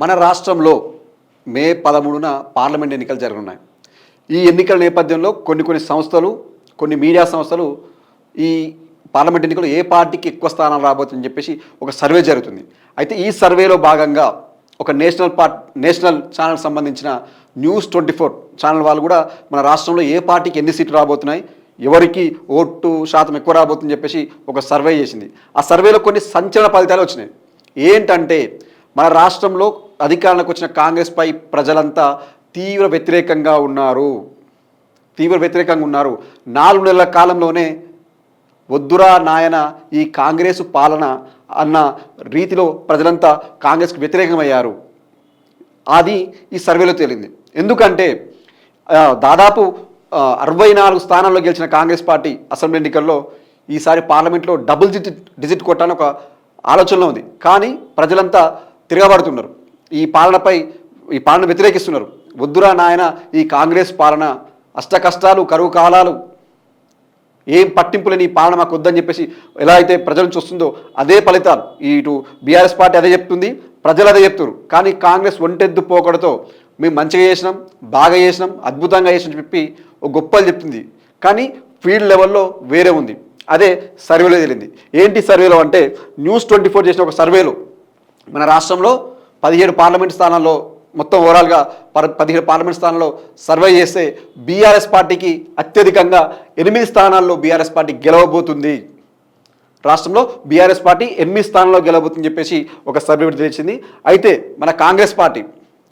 మన రాష్ట్రంలో మే పదమూడున పార్లమెంట్ ఎన్నికలు జరగనున్నాయి. ఈ ఎన్నికల నేపథ్యంలో కొన్ని కొన్ని సంస్థలు కొన్ని మీడియా సంస్థలు ఈ పార్లమెంట్ ఎన్నికలు ఏ పార్టీకి ఎక్కువ స్థానాలు రాబోతుందని చెప్పేసి ఒక సర్వే జరుగుతుంది. అయితే ఈ సర్వేలో భాగంగా ఒక నేషనల్ పార్ట్ నేషనల్ ఛానల్ సంబంధించిన న్యూస్ ట్వంటీ ఫోర్ ఛానల్ వాళ్ళు కూడా మన రాష్ట్రంలో ఏ పార్టీకి ఎన్ని సీట్లు రాబోతున్నాయి ఎవరికి ఓటు శాతం ఎక్కువ రాబోతుందని చెప్పేసి ఒక సర్వే చేసింది. ఆ సర్వేలో కొన్ని సంచలన ఫలితాలు వచ్చినాయి. ఏంటంటే మన రాష్ట్రంలో అధికారంలోకి వచ్చిన కాంగ్రెస్పై ప్రజలంతా తీవ్ర వ్యతిరేకంగా ఉన్నారు. తీవ్ర వ్యతిరేకంగా ఉన్నారు. నాలుగు నెలల కాలంలోనే వద్దురా నాయన ఈ కాంగ్రెస్ పాలన అన్న రీతిలో ప్రజలంతా కాంగ్రెస్కి వ్యతిరేకమయ్యారు. అది ఈ సర్వేలో తేలింది. ఎందుకంటే దాదాపు అరవై నాలుగు స్థానాల్లో గెలిచిన కాంగ్రెస్ పార్టీ అసెంబ్లీ ఎన్నికల్లో ఈసారి పార్లమెంట్లో డబుల్ డిజిట్ డిజిట్ కొట్టాలని ఒక ఆలోచనలో ఉంది. కానీ ప్రజలంతా తిరగబడుతున్నారు. ఈ పాలనపై ఈ పాలన వ్యతిరేకిస్తున్నారు. వద్దురా నాయన ఈ కాంగ్రెస్ పాలన అష్ట కష్టాలు కరువు కాలాలు. ఏం పట్టింపులేని ఈ పాలన మాకు వద్దని చెప్పేసి ఎలా అయితే ప్రజల నుంచి వస్తుందో అదే ఫలితాలు. ఇటు బీఆర్ఎస్ పార్టీ అదే చెప్తుంది ప్రజలు అదే చెప్తున్నారు. కానీ కాంగ్రెస్ ఒంటెద్దు పోకడతో మేము మంచిగా చేసినాం బాగా చేసినాం అద్భుతంగా చేసినాం చెప్పి ఒక గొప్పలు చెప్తుంది. కానీ ఫీల్డ్ లెవెల్లో వేరే ఉంది. అదే సర్వేలో తేలింది. ఏంటి సర్వేలో అంటే న్యూస్ ట్వంటీ ఫోర్ చేసిన ఒక సర్వేలో మన రాష్ట్రంలో పదిహేడు పార్లమెంట్ స్థానాల్లో మొత్తం ఓవరాల్గా పర్ పదిహేడు పార్లమెంట్ స్థానాల్లో సర్వే చేస్తే బీఆర్ఎస్ పార్టీకి అత్యధికంగా ఎనిమిది స్థానాల్లో బీఆర్ఎస్ పార్టీ గెలవబోతుంది. రాష్ట్రంలో బీఆర్ఎస్ పార్టీ ఎనిమిది స్థానాల్లో గెలవబోతుందని చెప్పేసి ఒక సర్వే తెలిసింది. అయితే మన కాంగ్రెస్ పార్టీ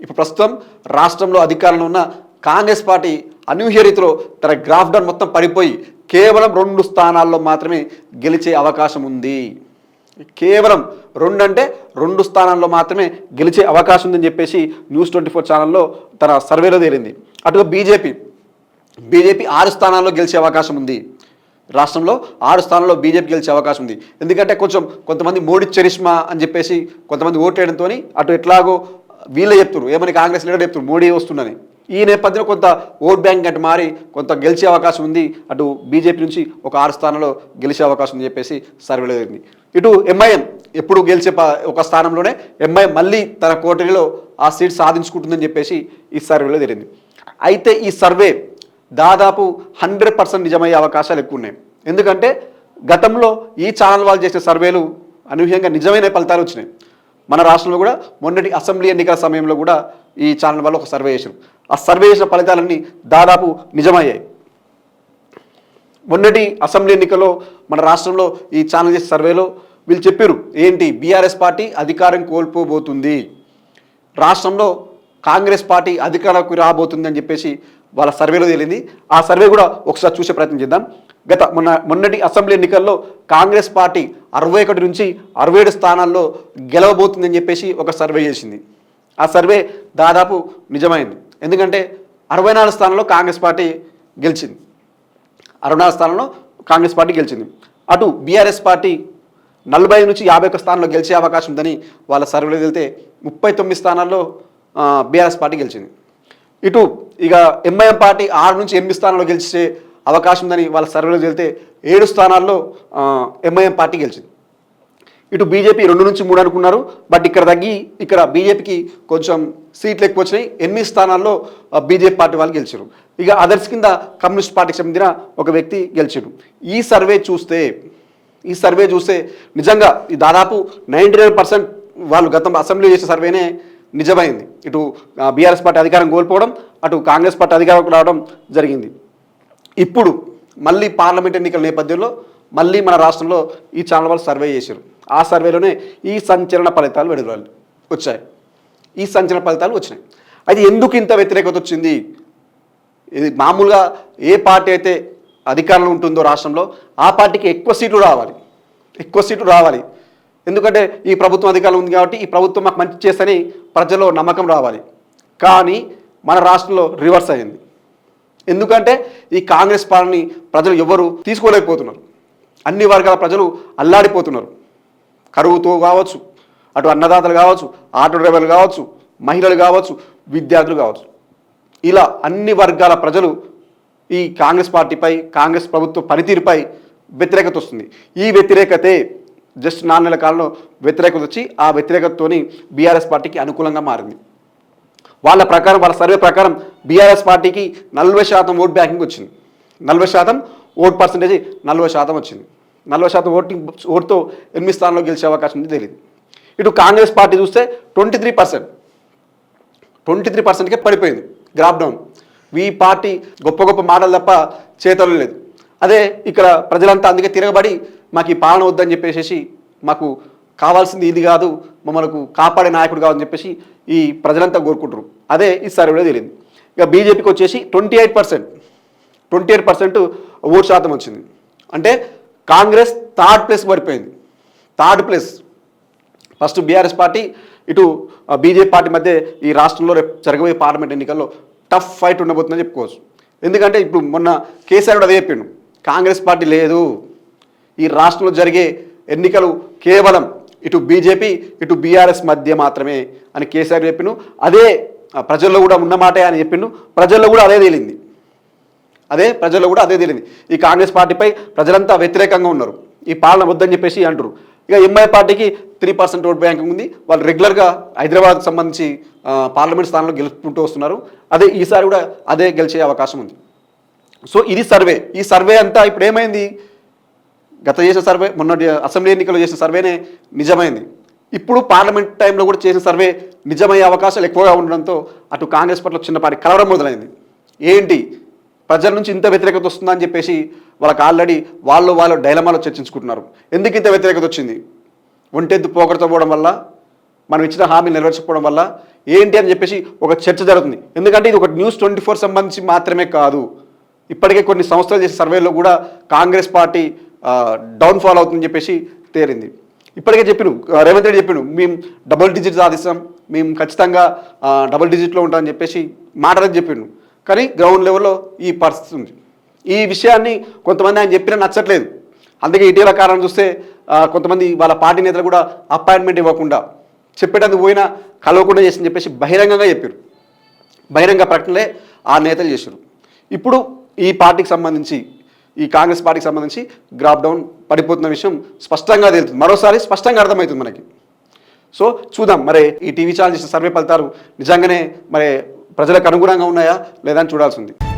ఇప్పుడు ప్రస్తుతం రాష్ట్రంలో అధికారంలో ఉన్న కాంగ్రెస్ పార్టీ అనూహ్య రీతిలో తన గ్రాఫ్డౌన్ మొత్తం పడిపోయి కేవలం రెండు స్థానాల్లో మాత్రమే గెలిచే అవకాశం ఉంది. కేవలం రెండు అంటే రెండు స్థానాల్లో మాత్రమే గెలిచే అవకాశం ఉందని చెప్పేసి న్యూస్ ట్వంటీ ఫోర్ ఛానల్లో తన సర్వేలో తేలింది. అటుగా బీజేపీ బీజేపీ ఆరు స్థానాల్లో గెలిచే అవకాశం ఉంది. రాష్ట్రంలో ఆరు స్థానాల్లో బీజేపీ గెలిచే అవకాశం ఉంది. ఎందుకంటే కొంచెం కొంతమంది మోడీ చరిష్మా అని చెప్పేసి కొంతమంది ఓట్లేయడంతో అటు ఎట్లాగో వీళ్ళే చెప్తున్నారు. ఏమని కాంగ్రెస్ లీడర్ చెప్తున్నారు? మోడీ వస్తుందని ఈ నేపథ్యంలో కొంత ఓట్ బ్యాంక్ అటు మారి కొంత గెలిచే అవకాశం ఉంది. అటు బీజేపీ నుంచి ఒక ఆరు స్థానంలో గెలిచే అవకాశం ఉంది చెప్పేసి సర్వేలో జరిగింది. ఇటు ఎంఐఎం ఎప్పుడు గెలిచే ప- ఒక స్థానంలోనే ఎంఐఎం మళ్ళీ తన కోటరీలో ఆ సీట్ సాధించుకుంటుందని చెప్పేసి ఈ సర్వేలో జరిగింది. అయితే ఈ సర్వే దాదాపు హండ్రెడ్ పర్సెంట్ నిజమయ్యే అవకాశాలు ఎక్కువ ఉన్నాయి ఎందుకంటే గతంలో ఈ ఛానల్ వాళ్ళు చేసిన సర్వేలు అనూహ్యంగా నిజమైన ఫలితాలు వచ్చినాయి. మన రాష్ట్రంలో కూడా మొన్నటి అసెంబ్లీ ఎన్నికల సమయంలో కూడా ఈ ఛానల్ వల్ల ఒక సర్వే చేశారు ఆ సర్వే చేసిన ఫలితాలన్నీ దాదాపు నిజమయ్యాయి. మొన్నటి అసెంబ్లీ ఎన్నికల్లో మన రాష్ట్రంలో ఈ ఛానల్ చేసిన సర్వేలో వీళ్ళు చెప్పారు ఏంటి? బీఆర్ఎస్ పార్టీ అధికారం కోల్పోబోతుంది. రాష్ట్రంలో కాంగ్రెస్ పార్టీ అధికారంలోకి రాబోతుంది అని చెప్పేసి వాళ్ళ సర్వేలో తేలింది. ఆ సర్వే కూడా ఒకసారి చూసే ప్రయత్నం చేద్దాం. గత మొన్న మొన్నటి అసెంబ్లీ ఎన్నికల్లో కాంగ్రెస్ పార్టీ అరవై ఒకటి నుంచి అరవై ఏడు స్థానాల్లో గెలవబోతుందని చెప్పేసి ఒక సర్వే చేసింది. ఆ సర్వే దాదాపు నిజమైంది. ఎందుకంటే అరవై నాలుగు స్థానంలో కాంగ్రెస్ పార్టీ గెలిచింది. అరవై నాలుగు స్థానంలో కాంగ్రెస్ పార్టీ గెలిచింది. అటు బీఆర్ఎస్ పార్టీ నలభై నుంచి యాభై ఒక్క స్థానంలో గెలిచే అవకాశం ఉందని వాళ్ళ సర్వేలో వెళ్తే ముప్పై తొమ్మిది స్థానాల్లో బీఆర్ఎస్ పార్టీ గెలిచింది. ఇటు ఇక ఎంఐఎం పార్టీ ఆరు నుంచి ఎనిమిది స్థానాల్లో గెలిచే అవకాశం ఉందని వాళ్ళ సర్వేలో వెళ్తే ఏడు స్థానాల్లో ఎంఐఎం పార్టీ గెలిచింది. ఇటు బీజేపీ రెండు నుంచి మూడు అనుకున్నారు బట్ ఇక్కడ తగ్గి ఇక్కడ బీజేపీకి కొంచెం సీట్లు ఎక్కువ వచ్చినాయి. ఎనిమిది స్థానాల్లో బీజేపీ పార్టీ వాళ్ళు గెలిచారు ఇక అదర్స్ కింద కమ్యూనిస్ట్ పార్టీకి సంబంధించిన ఒక వ్యక్తి గెలిచాడు ఈ సర్వే చూస్తే ఈ సర్వే చూస్తే నిజంగా ఈ దాదాపు నైంటీ నైన్ పర్సెంట్ వాళ్ళు గతం అసెంబ్లీ చేసే సర్వేనే నిజమైంది. ఇటు బీఆర్ఎస్ పార్టీ అధికారం కోల్పోవడం అటు కాంగ్రెస్ పార్టీ అధికారం రావడం జరిగింది. ఇప్పుడు మళ్ళీ పార్లమెంట్ ఎన్నికల నేపథ్యంలో మళ్ళీ మన రాష్ట్రంలో ఈ ఛానల్ వాళ్ళు సర్వే చేశారు ఆ సర్వేలోనే ఈ సంచలన ఫలితాలు వెలువడాలి వచ్చాయి. ఈ సంచలన ఫలితాలు వచ్చినాయి. అది ఎందుకు ఇంత వ్యతిరేకత వచ్చింది? ఇది మామూలుగా ఏ పార్టీ అయితే అధికారంలో ఉంటుందో రాష్ట్రంలో ఆ పార్టీకి ఎక్కువ సీట్లు రావాలి. ఎక్కువ సీట్లు రావాలి. ఎందుకంటే ఈ ప్రభుత్వం అధికారం ఉంది కాబట్టి ఈ ప్రభుత్వం మాకు మంచి చేస్తని ప్రజల్లో నమ్మకం రావాలి. కానీ మన రాష్ట్రంలో రివర్స్ అయింది ఎందుకంటే ఈ కాంగ్రెస్ పాలనని ప్రజలు ఎవరు తీసుకోలేకపోతున్నారు. అన్ని వర్గాల ప్రజలు అల్లాడిపోతున్నారు. కరువుతో కావచ్చు అటు అన్నదాతలు కావచ్చు ఆటో డ్రైవర్లు కావచ్చు మహిళలు కావచ్చు విద్యార్థులు కావచ్చు. ఇలా అన్ని వర్గాల ప్రజలు ఈ కాంగ్రెస్ పార్టీపై కాంగ్రెస్ ప్రభుత్వ పనితీరుపై వ్యతిరేకత వస్తుంది. ఈ వ్యతిరేకతే జస్ట్ నాలుగు నెలల కాలంలో వ్యతిరేకత వచ్చి ఆ వ్యతిరేకతతోని బీఆర్ఎస్ పార్టీకి అనుకూలంగా మారింది. వాళ్ళ ప్రకారం వాళ్ళ సర్వే ప్రకారం బీఆర్ఎస్ పార్టీకి నలభై శాతం ఓట్ బ్యాంకింగ్ వచ్చింది. నలభై శాతం ఓట్ పర్సంటేజ్ నలభై శాతం వచ్చింది. నలభై శాతం ఓటింగ్ ఓటుతో ఎనిమిది స్థానంలో గెలిచే అవకాశం ఉంది తెలియదు ఇటు కాంగ్రెస్ పార్టీ చూస్తే twenty three percent. Twenty three పర్సెంట్కే పడిపోయింది గ్రాప్డౌన్ ఈ పార్టీ గొప్ప గొప్ప మాటలు తప్ప చేతలు లేదు. అదే ఇక్కడ ప్రజలంతా అందుకే తిరగబడి మాకు ఈ పాలన వద్దని చెప్పేసి మాకు కావాల్సింది ఇది కాదు మమ్మల్ని కాపాడే నాయకుడు కావాలని చెప్పేసి ఈ ప్రజలంతా కోరుకుంటారు అదే ఈ సర్వేలో తెలియదు ఇక బీజేపీకి వచ్చేసి twenty eight percent. Twenty eight percent vote శాతం వచ్చింది. అంటే కాంగ్రెస్ థర్డ్ ప్లేస్ పడిపోయింది third place. First BRS party ఇటు బీజేపీ పార్టీ మధ్య ఈ రాష్ట్రంలో రేపు జరగబోయే పార్లమెంట్ ఎన్నికల్లో టఫ్ ఫైట్ ఉండబోతుందని చెప్పుకోవచ్చు. ఎందుకంటే ఇప్పుడు మొన్న కేసీఆర్ కూడా అదే చెప్పిండు. కాంగ్రెస్ పార్టీ లేదు. ఈ రాష్ట్రంలో జరిగే ఎన్నికలు కేవలం ఇటు బీజేపీ ఇటు బీఆర్ఎస్ మధ్య మాత్రమే అని కేసీఆర్ చెప్పిండు. అదే ప్రజల్లో కూడా ఉన్నమాటే అని చెప్పిండు. ప్రజల్లో కూడా అదే తేలింది. అదే ప్రజల్లో కూడా అదే తెలియదు. ఈ కాంగ్రెస్ పార్టీపై ప్రజలంతా వ్యతిరేకంగా ఉన్నారు. ఈ పాలన వద్దని చెప్పేసి అంటారు ఇక ఎంఐ పార్టీకి త్రీ పర్సెంట్ ఓట్ బ్యాంక్ ఉంది. వాళ్ళు రెగ్యులర్గా హైదరాబాద్కి సంబంధించి పార్లమెంట్ స్థానంలో గెలుపుకుంటూ వస్తున్నారు. అదే ఈసారి కూడా అదే గెలిచే అవకాశం ఉంది. సో ఇది సర్వే. ఈ సర్వే అంతా ఇప్పుడు ఏమైంది? గత చేసిన సర్వే మొన్నటి అసెంబ్లీ ఎన్నికల్లో చేసిన సర్వేనే నిజమైంది. ఇప్పుడు పార్లమెంట్ టైంలో కూడా చేసిన సర్వే నిజమయ్యే అవకాశాలు ఎక్కువగా ఉండడంతో అటు కాంగ్రెస్ పట్ల చిన్నపాటి కలవరం మొదలైంది. ఏంటి? ప్రజల నుంచి ఇంత వ్యతిరేకత వస్తుందా అని చెప్పేసి వాళ్ళకి ఆల్రెడీ వాళ్ళు వాళ్ళు డైలమాలో చర్చించుకుంటున్నారు. ఎందుకు ఇంత వ్యతిరేకత వచ్చింది? ఒంటెద్దు పోగొడతపోవడం పోవడం వల్ల మనం ఇచ్చిన హామీలు నెరవేర్చకపోవడం వల్ల ఏంటి అని చెప్పేసి ఒక చర్చ జరుగుతుంది. ఎందుకంటే ఇది ఒక న్యూస్ ట్వంటీ ఫోర్ సంబంధించి మాత్రమే కాదు. ఇప్పటికే కొన్ని సంస్థలు చేసే సర్వేలో కూడా కాంగ్రెస్ పార్టీ డౌన్ఫాల్ అవుతుందని చెప్పేసి తేలింది. ఇప్పటికే చెప్పిను రేవంత్ రెడ్డి చెప్పిను మేము డబుల్ డిజిట్ సాధిస్తాం మేము ఖచ్చితంగా డబుల్ డిజిట్లో ఉంటామని చెప్పేసి మాట్లాడని చెప్పిండు కానీ గ్రౌండ్ లెవెల్లో ఈ పరిస్థితి ఉంది. ఈ విషయాన్ని కొంతమంది ఆయన చెప్పినా నచ్చట్లేదు. అందుకే ఇటీవల కారణం చూస్తే కొంతమంది వాళ్ళ పార్టీ నేతలు కూడా అపాయింట్మెంట్ ఇవ్వకుండా చెప్పేటందుకు పోయినా కలవకుండా చేసిందని చెప్పేసి బహిరంగంగా చెప్పారు. బహిరంగ ప్రకటనలే ఆ నేతలు చేశారు. ఇప్పుడు ఈ పార్టీకి సంబంధించి ఈ కాంగ్రెస్ పార్టీకి సంబంధించి గ్రాప్డౌన్ పడిపోతున్న విషయం స్పష్టంగా తెలుస్తుంది మరోసారి స్పష్టంగా అర్థమవుతుంది మనకి. సో చూద్దాం. మరి ఈ టీవీ ఛానల్ చేసిన సర్వే ఫలితాలు నిజంగానే మరి ప్రజలకు అనుగుణంగా ఉన్నాయా లేదా అని చూడాల్సింది